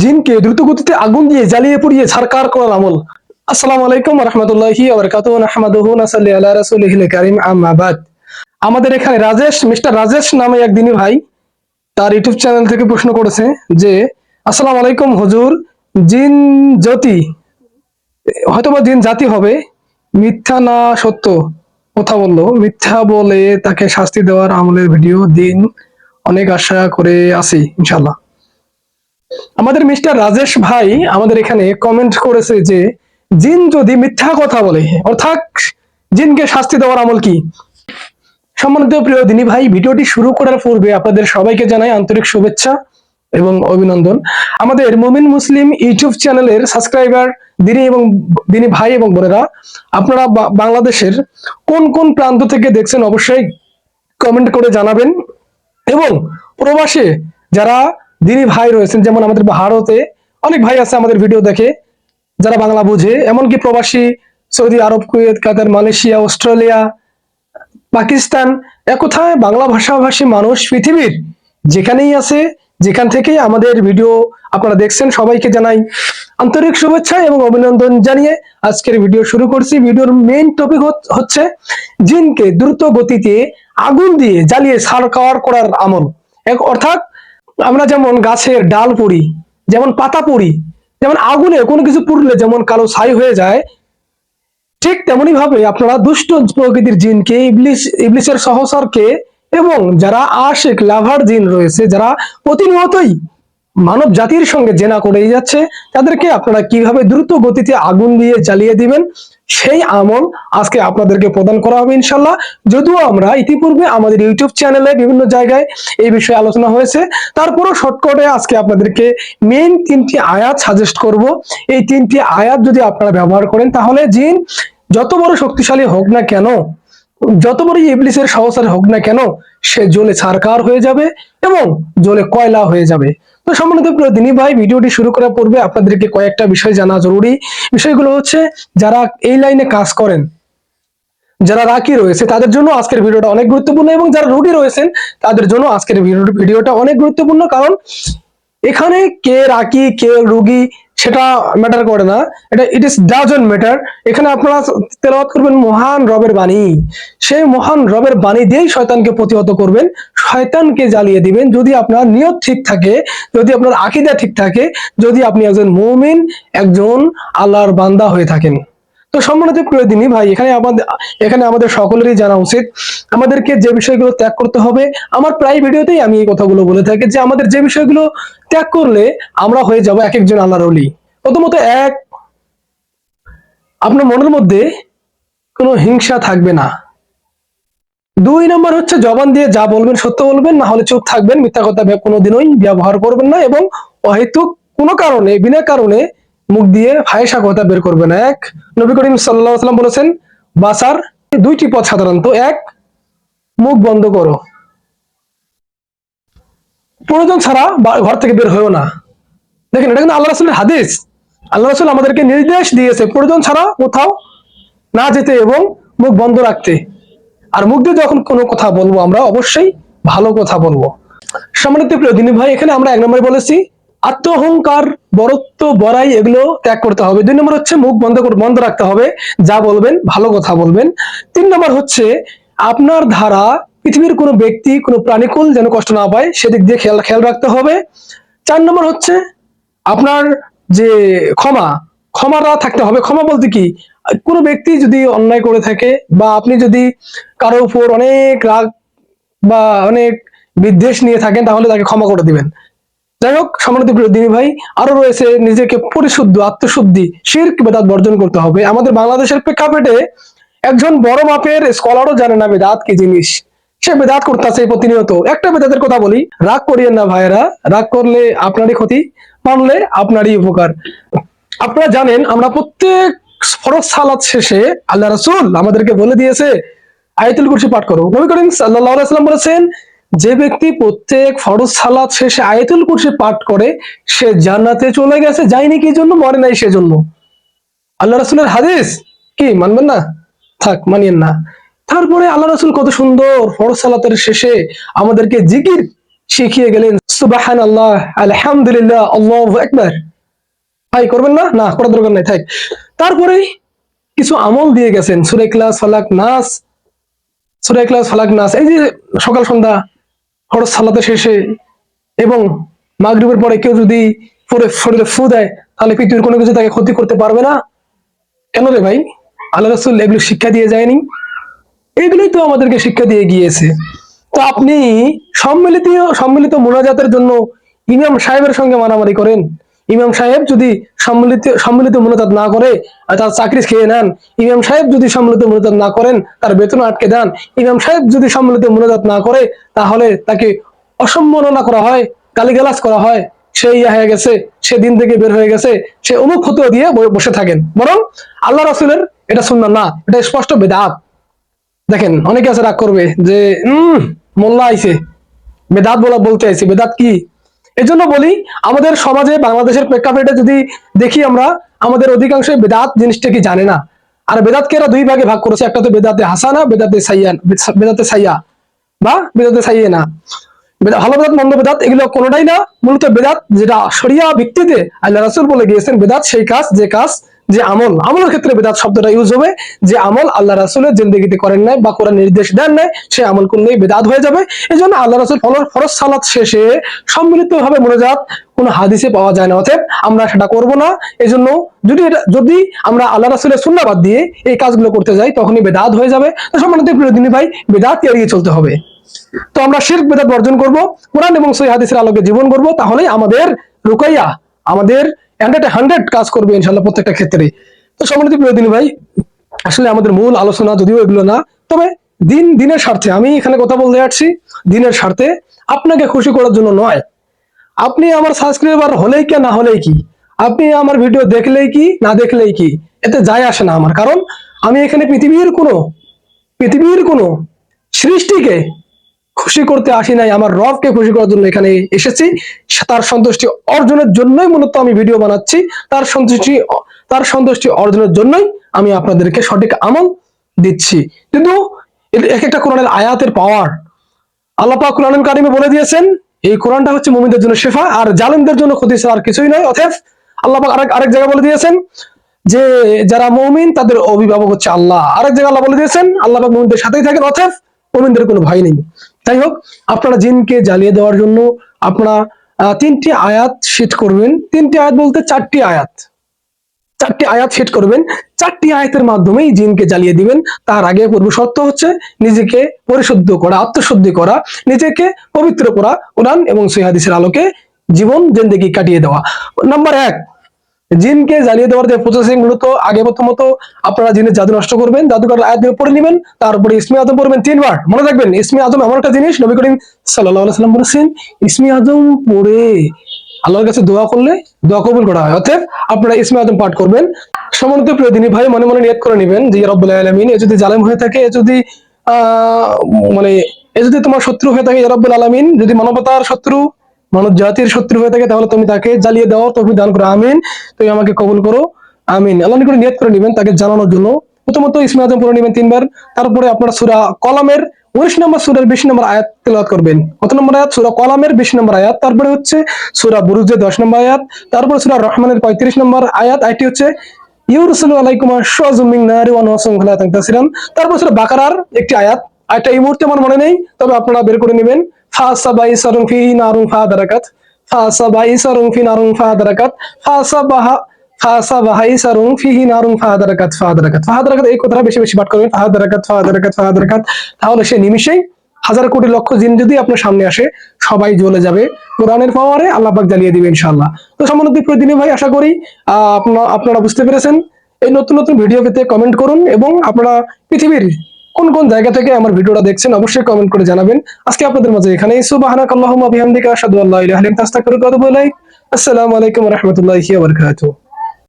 জিনকে দ্রুতগতিতে আগুন দিয়ে জ্বালিয়ে পুড়িয়ে ছারকার করার আমল। আসসালামু আলাইকুম রহমতুল্লাহি কারীম আমাদের এখানে রাজেশ, মিস্টার রাজেশ নামে এক দিনী ভাই, তার ইউটিউব চ্যানেল থেকে প্রশ্ন করেছে যে, আসসালামু আলাইকুম হুজুর, জিন জ্যোতি, হয়তোবা জিন জাতি হবে, মিথ্যা না সত্য? কথা বলল। মিথ্যা বলে তাকে শাস্তি দেওয়ার আমলের ভিডিও দিন, অনেক আশা করে আছি ইনশাল্লাহ আমাদের মিস্টার রাজেশ ভাই আমাদের এখানে কমেন্ট করেছে যে, জিন যদি মিথ্যা কথা বলে, অর্থাৎ জিনকে শাস্তি দেওয়ার আমল কি? সম্মানিত প্রিয় দিনী ভাই, ভিডিওটি শুরু করার পূর্বে আপনাদের সবাইকে জানাই আন্তরিক শুভেচ্ছা এবং অভিনন্দন। আমাদের মুমিন মুসলিম ইউটিউব চ্যানেলের সাবস্ক্রাইবার দিনী এবং দিনী ভাই এবং বোনেরা, আপনারা বাংলাদেশের কোন কোন প্রান্ত থেকে দেখছেন অবশ্যই কমেন্ট করে জানাবেন। এবং প্রবাসে যারা দিনী ভাই রয়েছেন, যেমন আমাদের ভারতে অনেক ভাই আছে আমাদের ভিডিও দেখে, যারা বাংলা বুঝে। এমনকি প্রবাসী, Saudi Arab, Kuwait, Qatar, Malaysia, Australia, Pakistan এক কথায় বাংলা ভাষাভাষী মানুষ পৃথিবীর যেখানেই আছে, যেখান থেকেই আমাদের ভিডিও আপনারা দেখছেন, সবাইকে জানাই আন্তরিক শুভেচ্ছা এবং অভিনন্দন জানিয়ে আজকের ভিডিও শুরু করছি। ভিডিওর মেইন টপিক হচ্ছে জিনকে দ্রুত গতিতে আগুন দিয়ে জ্বালিয়ে সারকার করার আমল। এক অর্থাৎ আমরা যেমন গাছের ডাল পড়ি, যেমন পাতা পড়ি, যেমন আগুনে কোনো কিছু পুড়লে যেমন কালো ছাই হয়ে যায়, ঠিক তেমনি ভাবে আপনারা দুষ্ট প্রকৃতির জিনকে, ইবলিশ, ইবলিশের সহসরকে এবং যারা আশেক, লাভার জিন রয়েছে, যারা প্রতিনিয়তই মানব জাতির সঙ্গে জেনা করেই যাচ্ছে, তাদেরকে আপনারা কীভাবে দ্রুত গতিতে আগুন দিয়ে জ্বালিয়ে দিবেন? সেই আমল আজকে আপনাদেরকে প্রদান করা হবে ইনশাল্লাহ যদিও আমরা ইতিপূর্বে আমাদের ইউটিউব চ্যানেলে বিভিন্ন জায়গায় এই বিষয়ে আলোচনা হয়েছে। তারপরও শর্টকাটে আজকে আপনাদেরকে মেইন তিনটি আয়াত সাজেস্ট করব। এই তিনটি আয়াত যদি আপনারা ব্যবহার করেন, তাহলে জিন যত বড় শক্তিশালী হোক না কেন, যত বড় ইবলিসের সহসারে হোক না কেন, সে জ্বলে ছারকার হয়ে যাবে এবং জ্বলে কয়লা হয়ে যাবে। তো সম্মানিত প্রিয় দিনী ভাই, ভিডিওটি শুরু করার পূর্বে আপনাদেরকে কয়েকটা বিষয় জানা জরুরি। বিষয়গুলো হচ্ছে, যারা এই লাইনে কাজ করেন, যারা রাকি রয়েছে, তাদের জন্য আজকের ভিডিওটা অনেক গুরুত্বপূর্ণ এবং যারা রুগী রয়েছেন, তাদের জন্য আজকের ভিডিও- ভিডিওটা অনেক গুরুত্বপূর্ণ। কারণ, এখানে কে রাকি কে রোগী সেটা ম্যাটার করে না। এটা ইট ইস ডাজন ম্যাটার এখানে আপনারা তেলাওয়াত করবেন মহান রবের বাণী। সেই মহান রবের বাণী দিয়েই শয়তানকে প্রতিহত করবেন। শয়তানকে জ্বালিয়ে দিবেন। যদি আপনার নিয়ত ঠিক থাকে, যদি আপনার আকিদা ঠিক থাকে, যদি আপনি একজন মুমিন, একজন আল্লাহর বান্দা হয়ে থাকেন। তো সম্মানিত প্রিয় দিনী ভাই, এখানে আমাদের এখানে আমাদের সকলেরই জানা উচিত, আমাদেরকে যে বিষয়গুলো ত্যাগ করতে হবে, আমার প্রায় ভিডিওতেই আমি এই কথাগুলো বলে থাকি যে আমাদের যে বিষয়গুলো ত্যাগ করলে আমরা হয়ে যাব এক একজন আল্লাহর অলি প্রথমত এক, আপনার মনের মধ্যে কোনো হিংসা থাকবে না। দুই নম্বর হচ্ছে জবান দিয়ে যা বলবেন সত্য বলবেন, না হলে চুপ থাকবেন, মিথ্যা কথা কোনোদিনই ব্যবহার করবেন না এবং অহেতুক কোনো কারণে, বিনা কারণে মুখ দিয়ে ফায়সা কথা বের করবেন না এক। নবী করিম সাল্লাম বলেছেন, বাসার দুইটি পথ সাধারণত এক, মুখ বন্ধ করো। প্রয়োজন ছাড়া ঘর থেকে বের হয়েও না। দেখেন, এটা কিন্তু আল্লাহ রাসুলের হাদিস। আল্লাহ রাসুল আমাদেরকে নির্দেশ দিয়েছে, প্রয়োজন ছাড়া কোথাও না যেতে এবং মুখ বন্ধ রাখতে। আর মুখ দিয়ে যখন কোনো কথা বলব আমরা, অবশ্যই ভালো কথা বলব। সম্মানিত প্রিয় দিনী ভাই, এখানে আমরা এক নম্বরে বলেছি আত্ম অহংকার বরত্ব, বড়াই এগুলো ত্যাগ করতে হবে। দুই নম্বর হচ্ছে মুখ বন্ধ বন্ধ রাখতে হবে। যা বলবেন, ভালো কথা বলবেন। তিন নম্বর হচ্ছে আপনার ধারা, পৃথিবীর কোনো ব্যক্তি, কোনো প্রাণীকুল যেন কষ্ট না পায়, সেদিক দিয়ে খেয়াল খেয়াল রাখতে হবে। চার নম্বর হচ্ছে আপনার যে ক্ষমা, ক্ষমাটা থাকতে হবে। ক্ষমা বলতে কি? কোনো ব্যক্তি যদি অন্যায় করে থাকে বা আপনি যদি কারও উপর অনেক রাগ বা অনেক বিদ্বেষ নিয়ে থাকেন, তাহলে তাকে ক্ষমা করে দিবেন। যাই হোক, সম্মানিত প্রিয় দিনী ভাই, আরও রয়েছে নিজেকে পরিশুদ্ধ, আত্মশুদ্ধি শির্ক বেদাত বর্জন করতে হবে। আমাদের বাংলাদেশের প্রেক্ষাপটে একজন বড় মাপের স্কলারও জানে না বেদাত কি জিনিস। সে বেদাত করতেছে প্রতিনিয়ত। একটা বেদাতের কথা বলি, রাগ করিয়েন না ভাইয়েরা, রাগ করলে আপনারই ক্ষতি, মানলে আপনারই উপকার। আপনারা জানেন, আমরা প্রত্যেক ফরজ সালাত শেষে আল্লাহ রাসূল আমাদেরকে বলে দিয়েছে, আয়াতুল কুরসি পাঠ করো। নবী করিম সাল্লাল্লাহু আলাইহি সাল্লাম বলেছেন যে ব্যক্তি প্রত্যেক ফরজ সালাত শেষে আয়াতুল কুরসি পাঠ করে, সে জান্নাতে চলে গেছে যায়নি কি জন্য মরে নাই সেজন্য। আল্লাহ রাসূলের হাদিস? কি, মানবেন না? থাক, মানিয়েন না। তারপরে আল্লাহ রাসূল কত সুন্দর ফরজ সালাতের শেষে আমাদেরকে জিকির শিখিয়ে গেলেন সুবাহান আল্লাহ আলহামদুলিল্লাহ, আল্লাহ একবার ভাই, করবেন না? না, করার দরকার নাই, থাক। তারপরে কিছু আমল দিয়ে গেছেন, সুরে ক্লাস ফালাক নাস, সুরে ক্লাস ফালাক নাস। এই যে সকাল সন্ধ্যা হরস সালাতে শেষে এবং মাগরীবের পরে কেউ যদি পরে শরীরে ফু দেয়, তাহলে পৃথিবীর কোনো কিছু তাকে ক্ষতি করতে পারবে না। কেন রে ভাই? আল্লাহ রসুল এগুলো শিক্ষা দিয়ে যায়নি? এগুলোই তো আমাদেরকে শিক্ষা দিয়ে গিয়েছে। তো আপনি সম্মিলিত সম্মিলিত মোনাজাতের জন্য ইমাম সাহেবের সঙ্গে মারামারি করেন। ইমাম সাহেব যদি সম্মিলিত সম্মিলিত মোনাজাত না করে তার চাকরি খেয়ে নেন, ইমাম সাহেব যদি সম্মিলিত মোনাজাত না করেন, তার বেতন আটকে দেন, ইমাম সাহেব যদি সম্মিলিত মোনাজাত না করে, তাহলে তাকে অসম্মাননা করা হয়, গালিগালাজ করা হয়। সে ইয়া হয়ে গেছে, সে দিন থেকে বের হয়ে গেছে, সে অমুক ফতুয়া দিয়ে বসে থাকেন। বরং আল্লাহ রসুলের এটা শুননা না, এটা স্পষ্ট বেদাত। দেখেন, অনেকে আছে রাগ করবে যে, উম, মোল্লা আইছে। বেদাত বলা বলতে আইছে। বেদাত কি? এই জন্য বলি, আমাদের সমাজে বাংলাদেশের প্রেক্ষাপটে যদি দেখি আমরা, আমাদের অধিকাংশ বেদাত জিনিসটা কি জানে না। আর বেদাতকে এরা দুই ভাগে ভাগ করেছে, একটা তো বেদাতে হাসানা, বেদাতে সাইয়ান, বেদাতে সাইয়া, বা বেদাতে সাইয়ে না ভালো বেদাত, মন্দ বেদাত, এগুলো কোনোটাই না। মূলত বেদাত যেটা সরিয়া ভিত্তিতে আল্লাহ রাসুল বলে গিয়েছেন, বেদাত সেই কাজ, যে কাজ যে আমল, আমলের ক্ষেত্রে বেদাত শব্দটা ইউজ হবে। যে আমল আল্লাহ রাসুলের জিন্দগিতে করেন নাই বা কোরআন নির্দেশ দেন নাই, সে আমল করলেই বেদাত হয়ে যাবে। এই জন্য আল্লাহ রাসুল ফলর ফরজ সালাত শেষে সম্মিলিত ভাবে মনোজাত কোনো হাদিসে পাওয়া যায় না। অতএব আমরা সেটা করব না। এই জন্য যদি এটা, যদি আমরা আল্লাহ রাসুলের সুন্নাবাদ দিয়ে এই কাজগুলো করতে যাই, তখনই বেদাত হয়ে যাবে। তো সম্মানিত প্রিয় দিনী ভাই, বেদাত এড়িয়ে চলতে হবে। তো আমরা শিরক বেদাত বর্জন করব, কোরআন এবং সহি হাদিসের আলোকে জীবন করব। তাহলেই আমাদের রুকাইয়া, আমাদের হান্ড্রেড হান্ড্রেড কাজ করবে ইনশাল্লাহ প্রত্যেকটা ক্ষেত্রে। তো সম্মানিত প্রিয় দিনী ভাই, আসলে আমাদের মূল আলোচনা যদিও এগুলো না, তবে দিন, দিনের স্বার্থে, আমি এখানে কথা বলতে যাচ্ছি দিনের স্বার্থে। আপনাকে খুশি করার জন্য নয়। আপনি আমার সাবস্ক্রাইবার হলেই কি, না হলেই কি? আপনি আমার ভিডিও দেখলেই কি, না দেখলেই কি? এতে যায় আসে না আমার। কারণ আমি এখানে পৃথিবীর কোনো পৃথিবীর কোনো সৃষ্টিকে খুশি করতে আসি নাই, আমার রবকে খুশি করার জন্য এখানে এসেছি। তার সন্তুষ্টি অর্জনের জন্যই মূলত আমি ভিডিও বানাচ্ছি। তার সন্তুষ্টি তার সন্তুষ্টি অর্জনের জন্যই আমি আপনাদেরকে সঠিক আমল দিচ্ছি। কিন্তু এক একটা কোরআনের আয়াতের পাওয়ার আল্লাহ পাক কোরআন কারিমে বলে দিয়েছেন, এই কোরআনটা হচ্ছে মুমিনদের জন্য শেফা, আর জালিমদের জন্য ক্ষতি আর কিছুই নয়। অতএব আল্লাহ আরেক আরেক জায়গায় বলে দিয়েছেন যে, যারা মৌমিন, তাদের অভিভাবক হচ্ছে আল্লাহ। আরেক জায়গায় আল্লাহ বলে দিয়েছেন, আল্লাহ মুমিনদের সাথেই থাকেন, অতএব মুমিনদের কোনো ভয় নেই। যাই হোক, আপনারা জিনকে জ্বালিয়ে দেওয়ার জন্য, আপনারা তিনটি আয়াত শীত করবেন। তিনটি আয়াত বলতে চারটি আয়াত। চারটি আয়াত সেট করবেন। চারটি আয়াতের মাধ্যমেই জিনকে জ্বালিয়ে দিবেন। তার আগে পূর্ব শর্ত হচ্ছে নিজেকে পরিশুদ্ধ করা, আত্মশুদ্ধি করা, নিজেকে পবিত্র করা উড়ান এবং সৈহাদিসের আলোকে জীবন, জিন্দেগি কাটিয়ে দেওয়া। নাম্বার এক জিনকে জ্বালিয়ে দেওয়ার যে প্রসেসিং মূলত আগে প্রথমত আপনারা জিনের জাদু নষ্ট করবেন, জাদুকর আয়াত দিয়ে পড়ে নেবেন, তারপরে ইসমি আজম পড়বেন তিনবার মনে রাখবেন, ইসমি আজম এমন একটা জিনিস, নবী করিম সাল্লাম বলেছেন, ইসমি আজম পড়ে, আল্লাহর কাছে দোয়া করলে দোয়া কবুল করা হয়। অতএব আপনারা ইসমে আদম পাঠ করবেন। সমানিত প্রিয় দিনী ভাই, মনে মনে নিয়ত করে নেবেন যে রব্বুল আলমিন, এ যদি জালেম হয়ে থাকে, এ যদি মানে এ যদি তোমার শত্রু হয়ে থাকে রব্বুল আলমিন, যদি মানবতার শত্রু মানব জাতির শত্রু হয়ে থাকে, তাহলে তুমি তাকে জ্বালিয়ে দাও তুমি দান করো, আমিন। তুমি আমাকে কবুল করো, আমিন। আল্লাহ করে নিয়ত করে নেবেন, তাকে জানানোর জন্য। প্রথমত ইসমে আজম পড়ে নেবেন তিনবার, তারপরে আপনারা সুরা কলামের উনিশ নম্বর সুরার বিশ নম্বর আয়াত তেলাওয়াত করবেন। কত নম্বর আয়াত? সুরা কলামের বিশ নম্বর আয়াত, তারপরে হচ্ছে সুরা বুরুজের দশ নম্বর আয়াত, তারপরে সুরা রহমানের পঁয়ত্রিশ নম্বর আয়াত আয়টি হচ্ছে, ইউরসুল আলাইকুম আশুমিং নারি ওয়ান ওয়াসুম খালা তাকতাসিরান তারপর সুরা বাকারার একটি আয়াত আয়াতটা এই মুহূর্তে আমার মনে নেই, তবে আপনারা বের করে নেবেন। ফি কথাটা বেশি বেশি পাঠ করবেন। ফাদারাকাত ফাদারাকাত তাহলে সে নিমিষেই হাজার কোটি লক্ষ জিন যদি আপনার সামনে আসে, সবাই জ্বলে যাবে। কোরআনের পাওয়ারে আল্লাহ পাক জ্বালিয়ে দিবে ইনশাআল্লাহ। তো সম্মানিত প্রতিদিন ভাই, আশা করি আপনারা বুঝতে পেরেছেন। এই নতুন নতুন ভিডিও পেতে কমেন্ট করুন এবং আপনারা পৃথিবীর কোন কোন জায়গা থেকে আমার ভিডিওটা দেখছেন অবশ্যই কমেন্ট করে জানাবেন। আজকে আপনাদের মাঝে এখানে আসসালামাইকুম আলাইকুম রাহমাতুল্লাহি বারাকাতুহু।